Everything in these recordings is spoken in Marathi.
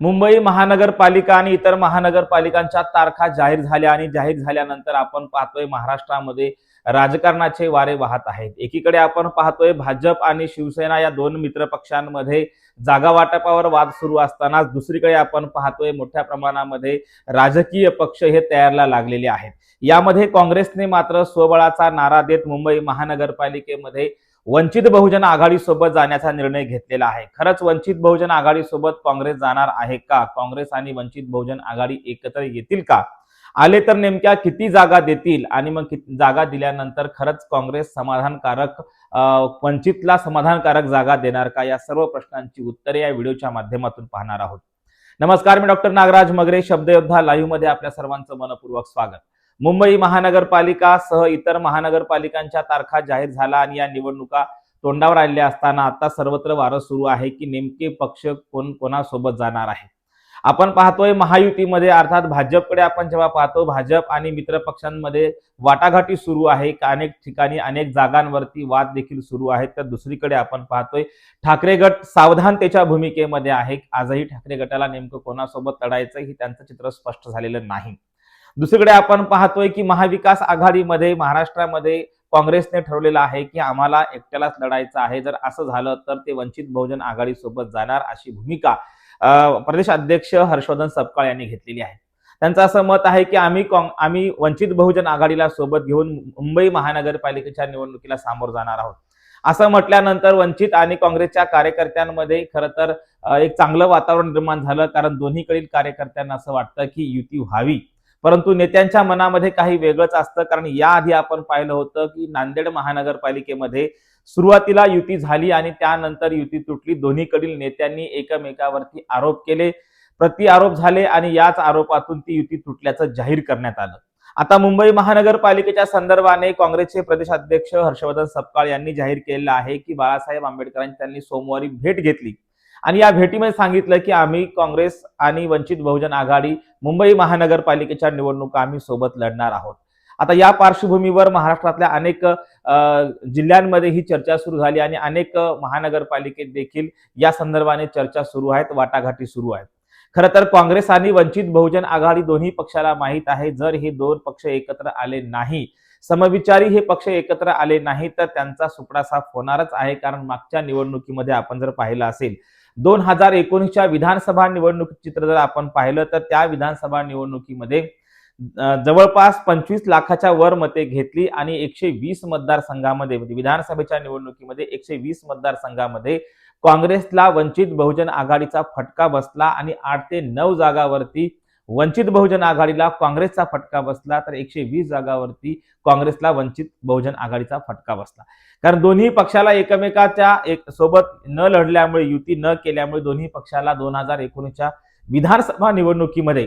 मुंबई महानगरपालिका आणि इतर महानगरपालिकांच्या तारखा जाहीर झाल्या आणि जाहीर झाल्यानंतर आपण पाहतोय महाराष्ट्रामध्ये राजकारणाचे वारे वाहत आहेत. एकीकडे आपण पाहतोय भाजप आणि शिवसेना या दोन मित्र पक्षांमध्ये जागा वाटपावर वाद सुरू असतानाच दुसरीकडे आपण पाहतोय मोठ्या प्रमाणामध्ये राजकीय पक्ष हे तयारला लागलेले आहेत. यामध्ये काँग्रेसने मात्र स्वबळाचा नारा देत मुंबई महानगरपालिकेमध्ये वंचित बहुजन आघाडी सोबत जाण्याचा निर्णय घेतलेला आहे. खरंच वंचित बहुजन आघाडी सोबत काँग्रेस जाणार आहे का? काँग्रेस आणि वंचित बहुजन आघाडी एकत्र येतील का? आले तर नेमक्या किती जागा देतील आणि मग किती जागा दिल्यानंतर खरंच काँग्रेस समाधानकारक वंचितला समाधानकारक जागा देणार का? या सर्व प्रश्नांची उत्तरे या व्हिडिओच्या माध्यमातून पाहणार आहोत. नमस्कार मी डॉक्टर नागराज मगरे शब्दयोद्धा लाईव्हमध्ये आपल्या सर्वांचं मनपूर्वक स्वागत. मुंबई महानगरपालिका सह इतर महानगरपालिकांच्या तारखा जाहीर झाला आणि या निवडणुका तोंडावर आलेल्या असताना आता सर्वत्र वारं सुरू आहे की नेमके पक्ष कोण कोणासोबत जाणार आहे? आपण पाहतोय महायुतीमध्ये अर्थात भाजपकडे आपण जेव्हा पाहतो भाजप आणि मित्र पक्षांमध्ये वाटाघाटी सुरू आहे. अनेक ठिकाणी अनेक जागांवरती वाद देखील सुरू आहेत. तर दुसरीकडे आपण पाहतोय ठाकरे गट सावधानतेच्या भूमिकेमध्ये आहे. आजही ठाकरे गटाला नेमकं कोणासोबत लढायचं ही त्यांचं चित्र स्पष्ट झालेलं नाही. दुसरीकडे आपण पाहतोय की महाविकास आघाडीमध्ये महाराष्ट्रामध्ये काँग्रेसने ठरवलेलं आहे की आम्हाला एकट्यालाच लढायचं आहे. जर असं झालं तर ते वंचित बहुजन आघाडी सोबत जाणार अशी भूमिका प्रदेश अध्यक्ष हर्षवर्धन सपकाळ यांनी घेतलेली आहे. त्यांचं असं मत आहे की आम्ही आम्ही वंचित बहुजन आघाडीला सोबत घेऊन मुंबई महानगरपालिकेच्या निवडणुकीला सामोर जाणार आहोत. असं म्हटल्यानंतर वंचित आणि काँग्रेसच्या कार्यकर्त्यांमध्ये खरं तर एक चांगलं वातावरण निर्माण झालं कारण दोन्हीकडील कार्यकर्त्यांना असं वाटतं की युती व्हावी. परंतु नेत्यांच्या मनामध्ये काही वेगळंच असतं. कारण याआधी आपण पाहिलं होतं की नांदेड महानगरपालिकेमध्ये सुरुवातीला युती झाली आणि त्यानंतर युती तुटली. दोन्हीकडील नेत्यांनी एकमेकावरती आरोप केले. प्रति आरोप झाले आणि याच आरोपातून ती युती तुटल्याचं जाहीर करण्यात आलं. आता मुंबई महानगरपालिकेच्या संदर्भाने काँग्रेसचे प्रदेशाध्यक्ष हर्षवर्धन सपकाळ यांनी जाहीर केलेलं आहे की बाळासाहेब आंबेडकरांची त्यांनी सोमवारी भेट घेतली. आणि या भेटीमध्ये सांगितलं की आम्ही काँग्रेस आणि वंचित बहुजन आघाडी मुंबई महानगरपालिकेच्या निवडणुका आम्ही सोबत लढणार आहोत. आता या पार्श्वभूमीवर महाराष्ट्रातल्या अनेक जिल्ह्यांमध्ये ही चर्चा सुरू झाली आणि अनेक महानगरपालिकेत देखील या संदर्भाने चर्चा सुरू आहेत वाटाघाटी सुरू आहेत. खरं तर काँग्रेस आणि वंचित बहुजन आघाडी दोन्ही पक्षाला माहीत आहे जर हे दोन पक्ष एकत्र आले नाही समविचारी हे पक्ष एकत्र आले नाही तर त्यांचा सुपडा साफ होणारच आहे कारण मागच्या निवडणुकीमध्ये आपण जर पाहिलं असेल दोन हजार एकोणीसच्या विधानसभा निवडणूक चित्र जर आपण पाहिलं तर त्या विधानसभा निवडणुकीमध्ये जवळपास पंचवीस लाखाच्या वर मते घेतली आणि एकशे वीस मतदारसंघामध्ये म्हणजे विधानसभेच्या निवडणुकीमध्ये एकशे वीस मतदारसंघामध्ये काँग्रेसला वंचित बहुजन आघाडीचा फटका बसला आणि आठ ते नऊ जागावरती वंचित बहुजन आघाडीला काँग्रेसचा फटका बसला तर एकशे वीस जागावरती काँग्रेसला वंचित बहुजन आघाडीचा फटका बसला. कारण दोन्ही पक्षाला एकमेकाच्या एक सोबत न लढल्यामुळे युती न केल्यामुळे दोन्ही पक्षाला दोन हजार एकोणीसच्या विधानसभा निवडणुकीमध्ये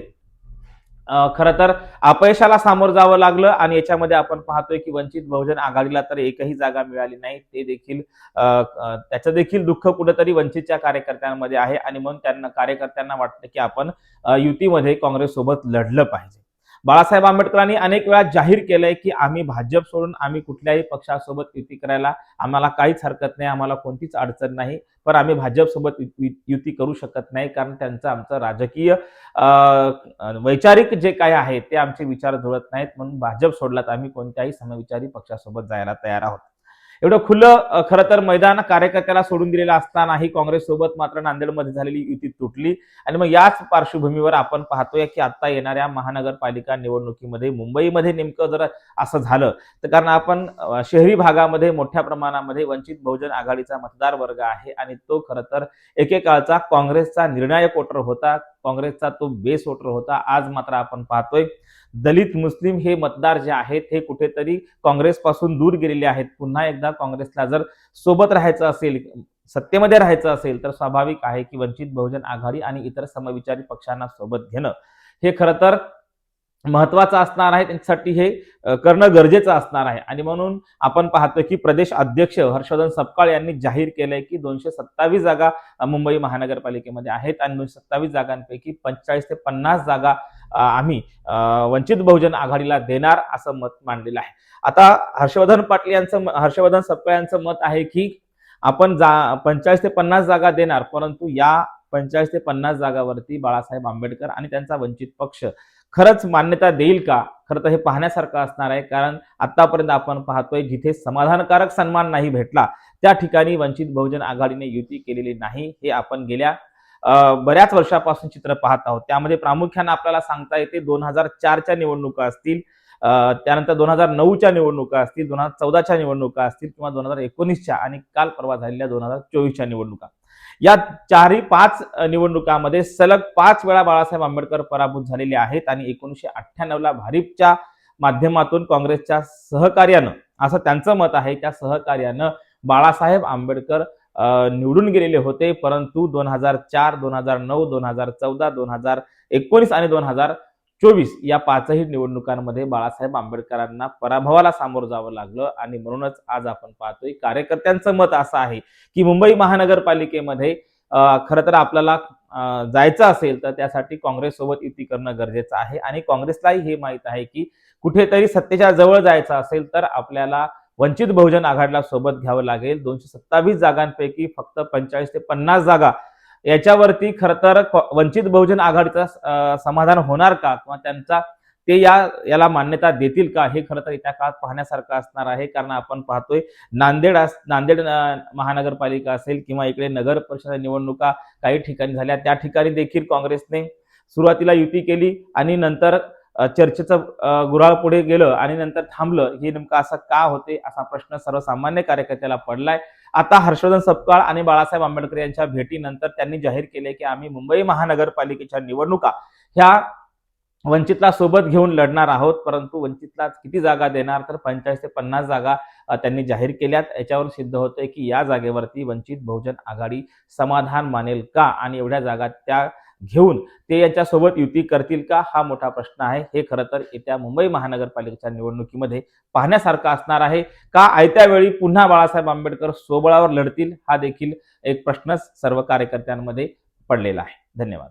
खरं तर अपयशाला सामोर जावं लागलं आणि याच्यामध्ये आपण पाहतोय की वंचित बहुजन आघाडीला तर एकही जागा मिळाली नाही. ते देखील त्याचं देखील दुःख कुठेतरी वंचितच्या कार्यकर्त्यांमध्ये आहे आणि म्हणून त्यांना कार्यकर्त्यांना वाटतं की आपण युतीमध्ये काँग्रेस सोबत लढलं पाहिजे. बाळासाहेब आंबेडकरांनी अनेक वेळा जाहीर केलंय की आम्ही भाजप सोडून आम्ही कुठल्याही पक्षासोबत युती करायला आम्हाला काहीच हरकत नाही आम्हाला कोणतीच अडचण नाही पण आम्ही भाजपसोबत यु- युती करू शकत नाही कारण त्यांचं आमचं राजकीय वैचारिक जे काय आहे ते आमचे विचार जुळत नाहीत म्हणून भाजप सोडलात आम्ही कोणत्याही समविचारी पक्षासोबत जायला तयार आहोत. एवढं खुलं खरं तर मैदान कार्यकर्त्याला सोडून दिलेलं असतानाही काँग्रेस सोबत मात्र नांदेडमध्ये झालेली युती तुटली. आणि मग याच पार्श्वभूमीवर आपण पाहतोय की आता येणाऱ्या महानगरपालिका निवडणुकीमध्ये मुंबईमध्ये नेमकं जर असं झालं तर कारण आपण शहरी भागामध्ये मोठ्या प्रमाणामध्ये वंचित बहुजन आघाडीचा मतदार वर्ग आहे. आणि तो खरं तर एकेकाळचा काँग्रेसचा निर्णायक वोटर होता. काँग्रेसचा तो बेस वोटर होता आज मात्र आपण पाहतोय. दलित मुस्लिम हे मतदार जे आहेत हे कुठेतरी काँग्रेसपासून दूर गेलेले आहेत. पुन्हा एकदा काँग्रेसला जर सोबत राहायचं असेल सत्तेमध्ये राहायचं असेल तर स्वाभाविक आहे की वंचित बहुजन आघाडी आणि इतर समविचारी पक्षांना सोबत घेणं. हे खरं तर महत्वाचं असणार आहे त्यांच्यासाठी हे करणं गरजेचं असणार आहे. आणि म्हणून आपण पाहतो की प्रदेश अध्यक्ष हर्षवर्धन सपकाळ यांनी जाहीर केलंय की दोनशे सत्तावीस जागा मुंबई महानगरपालिकेमध्ये आहेत आणि दोनशे सत्तावीस जागांपैकी पंचेचाळीस ते पन्नास जागा आम्ही वंचित बहुजन आघाडीला देणार असं मत मांडलेलं आहे. आता हर्षवर्धन पाटील यांचं हर्षवर्धन सपकाळ यांचं मत आहे की आपण जा पंचेचाळीस ते पन्नास जागा देणार परंतु या पंचेचाळीस ते पन्नास जागावरती बाळासाहेब आंबेडकर आणि त्यांचा वंचित पक्ष खरंच मान्यता देईल का? खरं तर हे पाहण्यासारखं असणार आहे कारण आतापर्यंत आपण पाहतोय जिथे समाधानकारक सन्मान नाही भेटला त्या ठिकाणी वंचित बहुजन आघाडीने युती केलेली नाही हे आपण गेल्या बऱ्याच वर्षापासून चित्र पाहत आहोत. त्यामध्ये प्रामुख्याने आपल्याला सांगता येते दोन हजार चारच्या निवडणुका असतील त्यानंतर दोन हजार नऊच्या निवडणुका असतील दोन हजार चौदाच्या निवडणुका असतील किंवा दोन हजार एकोणीसच्या आणि काल परवा झालेल्या दोन हजार चोवीसच्या निवडणुका. या चारही पाच निवडणुकामध्ये सलग पाच वेळा बाळासाहेब आंबेडकर पराभूत झालेले आहेत आणि एकोणीसशे अठ्ठ्याण्णवला भारिपच्या माध्यमातून काँग्रेसच्या सहकार्यानं असं त्यांचं मत आहे त्या सहकार्यानं बाळासाहेब आंबेडकर निवडून गेलेले होते. परंतु दोन हजार चार दोन हजार नऊ दोन हजार चौदा दोन हजार एकोणीस आणि दोन हजार चोवीस या पाचही निवडणुकांमध्ये बाळासाहेब आंबेडकरांना पराभवाला सामोरं जावं लागलं आणि म्हणूनच आज आपण पाहतोय कार्यकर्त्यांचं मत असं आहे की मुंबई महानगरपालिकेमध्ये खरं तर आपल्याला जायचं असेल तर त्यासाठी काँग्रेससोबत युती करणं गरजेचं आहे. आणि काँग्रेसलाही हे माहीत आहे की कुठेतरी सत्तेच्या जवळ जायचं असेल तर आपल्याला वंचित बहुजन आघाडीला सोबत घ्यावं लागेल. दोनशे सत्तावीस जागांपैकी फक्त पंचेचाळीस ते पन्नास जागा याच्यावरती खरं तर वंचित बहुजन आघाडीचं समाधान होणार का? किंवा त्यांचा ते या याला मान्यता देतील का? हे खरं तर येत्या काळात पाहण्यासारखं असणार आहे. कारण आपण पाहतोय नांदेड अस- नांदेड महानगरपालिका असेल किंवा इकडे नगर परिषद निवडणुका काही ठिकाणी झाल्या त्या ठिकाणी देखील काँग्रेसने सुरुवातीला युती केली आणि नंतर चर्चेचं गुराळ पुढे गेलं आणि नंतर थांबलं. हे नेमकं असं का होते? असा प्रश्न सर्वसामान्य कार्यकर्त्याला पडलाय. आता हर्षवर्धन सपकाळ आणि बाळासाहेब आंबेडकर यांच्या भेटीनंतर त्यांनी जाहीर केले की आम्ही मुंबई महानगरपालिकेच्या निवडणुका ह्या वंचितला सोबत घेऊन लढणार आहोत परंतु वंचितला किती जागा देणार तर पंचेचाळीस ते पन्नास जागा त्यांनी जाहीर केल्यात. याच्यावर सिद्ध होतंय की या जागेवरती वंचित बहुजन आघाडी समाधान मानेल का? आणि एवढ्या जागा त्या घेऊन ते याच्यासोबत युती करतील का? हा मोठा प्रश्न आहे. हे खरं तर येत्या मुंबई महानगरपालिकेच्या निवडणुकीमध्ये पाहण्यासारखं असणार आहे. का आयत्या वेळी पुन्हा बाळासाहेब आंबेडकर सोबळावर लढतील? हा देखील एक प्रश्नच सर्व कार्यकर्त्यांमध्ये पडलेला आहे. धन्यवाद.